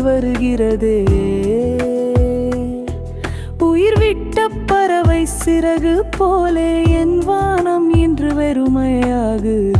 வருகிறதே. உயிர் விட்ட பறவை சிறகு போலே என் வானம் இன்று வெறுமையாகுது.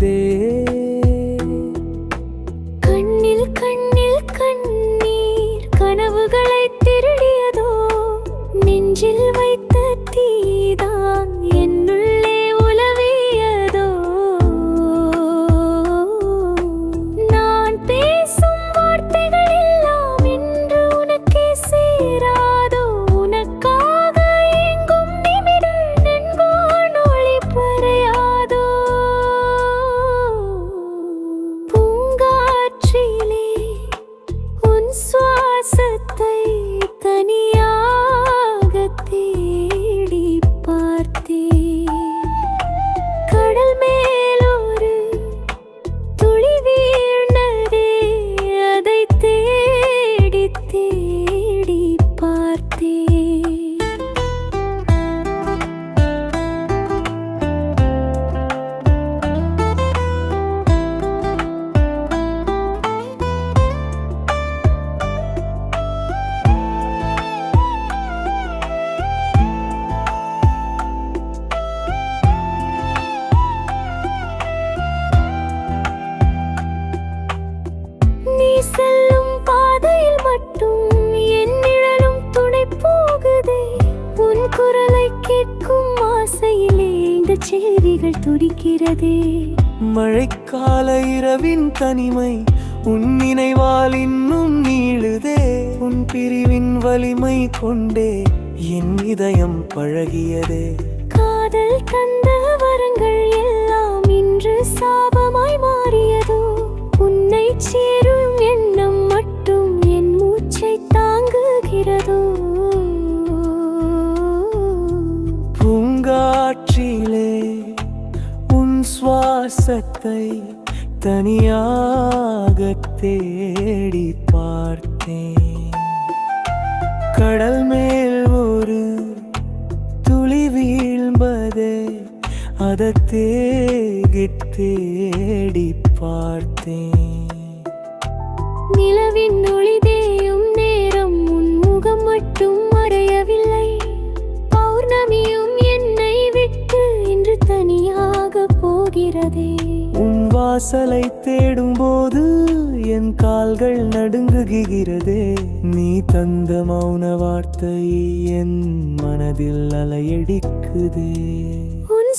செவிகள் துடிக்கிறதே. மழைக்கால இரவின் தனிமை உன் நினைவால் இன்னும் நீளுதே. உன் பிரிவின் வலிமை கொண்டே என் இதயம் பழகியதே. காதல் தந்த வரங்கள் எல்லாம் இன்று சாபமாய் மாறியதோ. உன்னை சேரும் எண்ணம் மட்டும் என் மூச்சை தாங்குகிறதோ. சுவாசத்தை தனியாக தேடி பார்த்தேன். கடல் மேல் ஒரு துளி வீழ்ம்பதே அதை தேகி தேடி பார்த்தேன். நிலவின் ஒளி தேயும் போகிறதே உன் வாசலை தேடும்போது என் கால்கள் நடுங்குகிறதே. நீ தந்த மௌன வார்த்தை என் மனதில் அலையடிக்குதே. உன்